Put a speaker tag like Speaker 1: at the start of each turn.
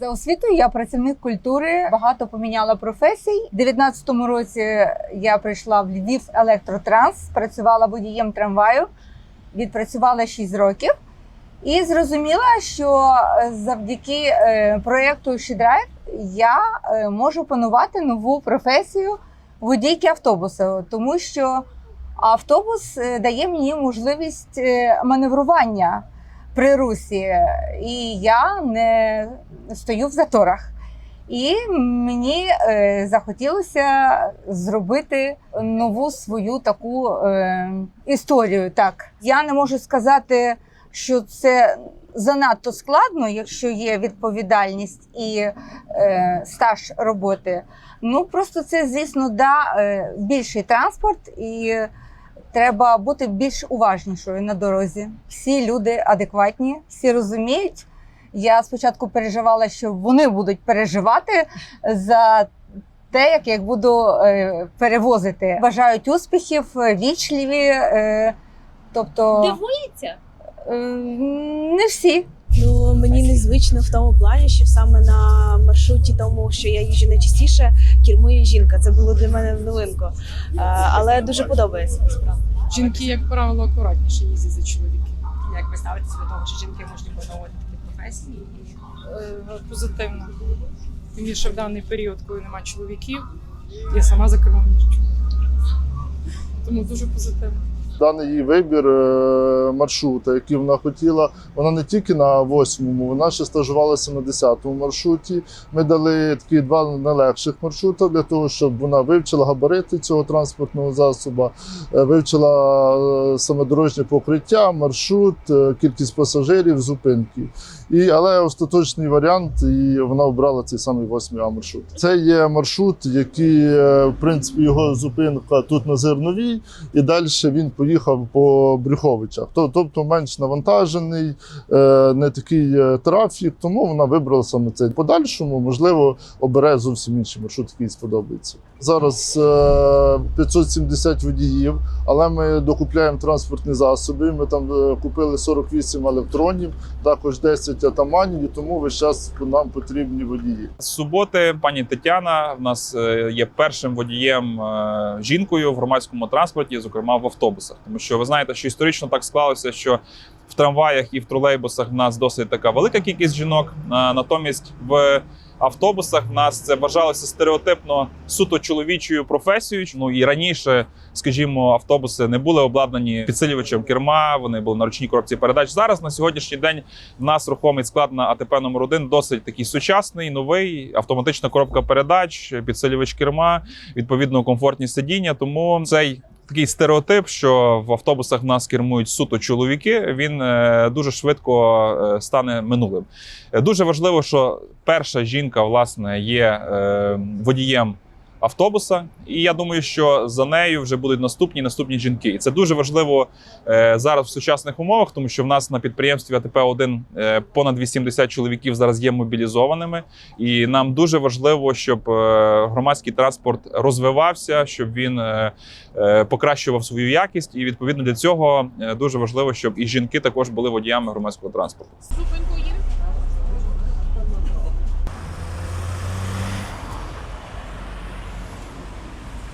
Speaker 1: За освітою я працівник культури, багато поміняла професій. У 19-му році я прийшла в Львів електротранс, працювала водієм трамваю, відпрацювала 6 років. І зрозуміла, що е, завдяки е, проєкту «Щідрайв» я е, можу панувати нову професію водійки автобуса, тому що автобус дає мені можливість маневрування при русі, і я не стою в заторах. І мені е, захотілося зробити нову свою таку е, історію. Так, я не можу сказати, що це занадто складно, якщо є відповідальність і е, стаж роботи. Ну просто це, звісно, да, е, більший транспорт, і треба бути більш уважнішою на дорозі. Всі люди адекватні, всі розуміють. Я спочатку переживала, що вони будуть переживати за те, як я їх буду е, перевозити. Бажають успіхів, е, вічливі. Е, тобто
Speaker 2: Дивується?
Speaker 1: не всі.
Speaker 3: Ну мені незвично в тому плані, що саме на маршруті, тому що я їжджу найчастіше, кермує жінка. Це було для мене в новинку, Е, але дуже подобається насправді.
Speaker 4: Жінки, як правило, акуратніше їздять за чоловіків.
Speaker 5: Як ви ставитеся до того, що жінки можуть виконувати такі професії?
Speaker 4: Е, Позитивно. Тим більше в даний період, коли немає чоловіків, я сама за кермом їжджу. Тому дуже позитивно.
Speaker 6: Даний її вибір е, маршрута, який вона хотіла, вона не тільки на восьмому, вона ще стажувалася на десятому маршруті. Ми дали такі два найлегших маршрути для того, щоб вона вивчила габарити цього транспортного засобу, е, вивчила е, саме дорожнє покриття, маршрут, кількість пасажирів, зупинки. І, але остаточний варіант, і вона обрала цей самий восьмий А маршрут. Це є маршрут, який, в принципі, його зупинка тут на Зерновій, і далі він поїхав по Брюховичах. То- Тобто менш навантажений, е, не такий е, трафік, тому вона вибрала саме цей. Подальшому, можливо, обере зовсім інший маршрут, який сподобається. Зараз е, 570 водіїв, але ми докупляємо транспортні засоби. Ми там е, купили 48 електронів, також 10 атаманів, і тому весь час нам потрібні водії.
Speaker 7: З суботи пані Тетяна в нас е, є першим водієм е, жінкою в громадському транспорті, зокрема в автобусах. Тому що ви знаєте, що історично так склалося, що в трамваях і в тролейбусах в нас досить така велика кількість жінок. Натомість в автобусах в нас це вважалося стереотипно суто чоловічою професією. Ну і раніше, скажімо, автобуси не були обладнані підсилювачем керма, вони були на ручній коробці передач. Зараз на сьогоднішній день в нас рухомий склад на АТП номер 1 досить такий сучасний, новий, автоматична коробка передач, підсилювач керма, відповідно комфортні сидіння. Тому цей такий стереотип, що в автобусах в нас кермують суто чоловіки, він е, дуже швидко е, стане минулим. Е, Дуже важливо, що перша жінка власне є водієм. Автобуса, і я думаю, що за нею вже будуть наступні наступні жінки. І це дуже важливо е, зараз в сучасних умовах, тому що в нас на підприємстві АТП 1 е, понад 80 чоловіків зараз є мобілізованими, і нам дуже важливо, щоб е, громадський транспорт розвивався, щоб він покращував свою якість. І відповідно для цього дуже важливо, щоб і жінки також були водіями громадського транспорту.